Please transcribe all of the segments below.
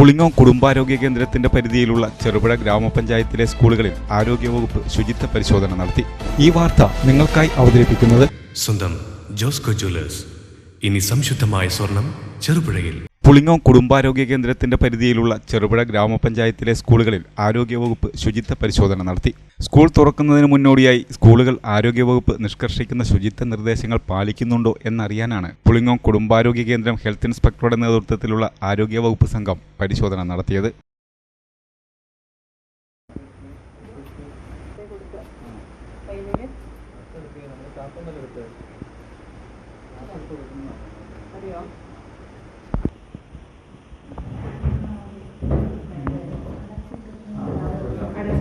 പുളിങ്ങോം കുടുംബാരോഗ്യ കേന്ദ്രത്തിന്റെ പരിധിയിലുള്ള ചെറുപുഴ ഗ്രാമപഞ്ചായത്തിലെ സ്കൂളുകളിൽ ആരോഗ്യവകുപ്പ് ശുചിത്വ പരിശോധന നടത്തി. ഈ വാർത്ത നിങ്ങൾക്കായി അവതരിപ്പിക്കുന്നത് സ്വന്തം ജോസ്കോ ജ്വല്ലേഴ്സ്. ഇനി സംശുദ്ധമായ സ്വർണം ചെറുപുഴയിൽ. പുളിങ്ങോം കുടുംബാരോഗ്യ കേന്ദ്രത്തിന്റെ പരിധിയിലുള്ള ചെറുപുഴ ഗ്രാമപഞ്ചായത്തിലെ സ്കൂളുകളിൽ ആരോഗ്യവകുപ്പ് ശുചിത്വ പരിശോധന നടത്തി. സ്കൂൾ തുറക്കുന്നതിന് മുന്നോടിയായി സ്കൂളുകൾ ആരോഗ്യവകുപ്പ് നിഷ്കർഷിക്കുന്ന ശുചിത്വ നിർദ്ദേശങ്ങൾ പാലിക്കുന്നുണ്ടോ എന്നറിയാനാണ് പുളിങ്ങോം കുടുംബാരോഗ്യ കേന്ദ്രം ഹെൽത്ത് ഇൻസ്പെക്ടറുടെ നേതൃത്വത്തിലുള്ള ആരോഗ്യവകുപ്പ് സംഘം പരിശോധന നടത്തിയത്.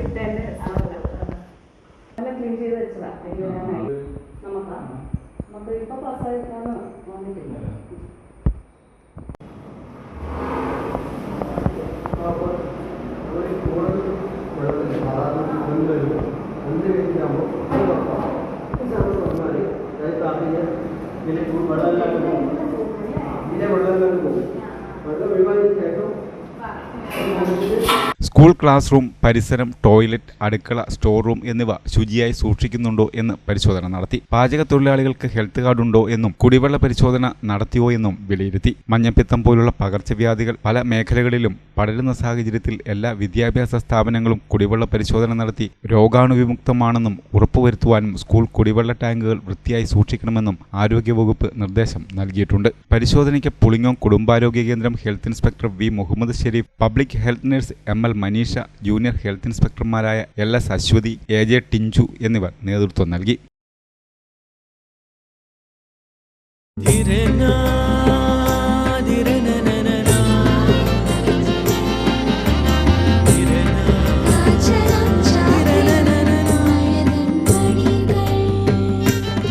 അടച്ചിട്ടതിന്റെ നല്ല ക്ലീൻ ചെയ്ത് വെച്ചതാ. വരാനായി നമുക്കാ നമുക്ക് ഇപ്പൊ പ്രസവിക്കാന്ന് വന്നിട്ടില്ല സ്കൂൾ ക്ലാസ് റൂം പരിസരം ടോയ്ലറ്റ് അടുക്കള സ്റ്റോർ റൂം എന്നിവ ശുചിയായി സൂക്ഷിക്കുന്നുണ്ടോ എന്ന് പരിശോധന നടത്തി. പാചക തൊഴിലാളികൾക്ക് ഹെൽത്ത് കാർഡ് ഉണ്ടോ എന്നും കുടിവെള്ള പരിശോധന നടത്തിയോ എന്നും വിലയിരുത്തി. മഞ്ഞപ്പിത്തം പോലുള്ള പകർച്ചവ്യാധികൾ പല മേഖലകളിലും പടരുന്ന സാഹചര്യത്തിൽ എല്ലാ വിദ്യാഭ്യാസ സ്ഥാപനങ്ങളും കുടിവെള്ള പരിശോധന നടത്തി രോഗാണുവിമുക്തമാണെന്നും ഉറപ്പുവരുത്തുവാനും സ്കൂൾ കുടിവെള്ള ടാങ്കുകൾ വൃത്തിയായി സൂക്ഷിക്കണമെന്നും ആരോഗ്യവകുപ്പ് നിർദ്ദേശം നൽകിയിട്ടുണ്ട്. പരിശോധനയ്ക്ക് പുളിങ്ങോം കുടുംബാരോഗ്യ കേന്ദ്രം health inspector V. Muhammad Shareef public health nurse M. Maneesha junior health ഇൻസ്പെക്ടർമാരായ L S Aswathi A J Tinju എന്നിവർ നേതൃത്വം നൽകി.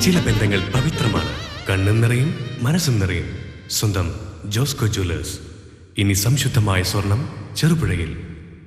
ചില ബന്ധങ്ങൾ പവിത്രമാണ്. കണ്ണും നിറയും മനസ്സും നിറയും. സ്വന്തം ജോസ്കോ ജ്വല്ലേഴ്സ്. ഇനി സംശുദ്ധമായ സ്വർണം ചെറുപുഴയിൽ.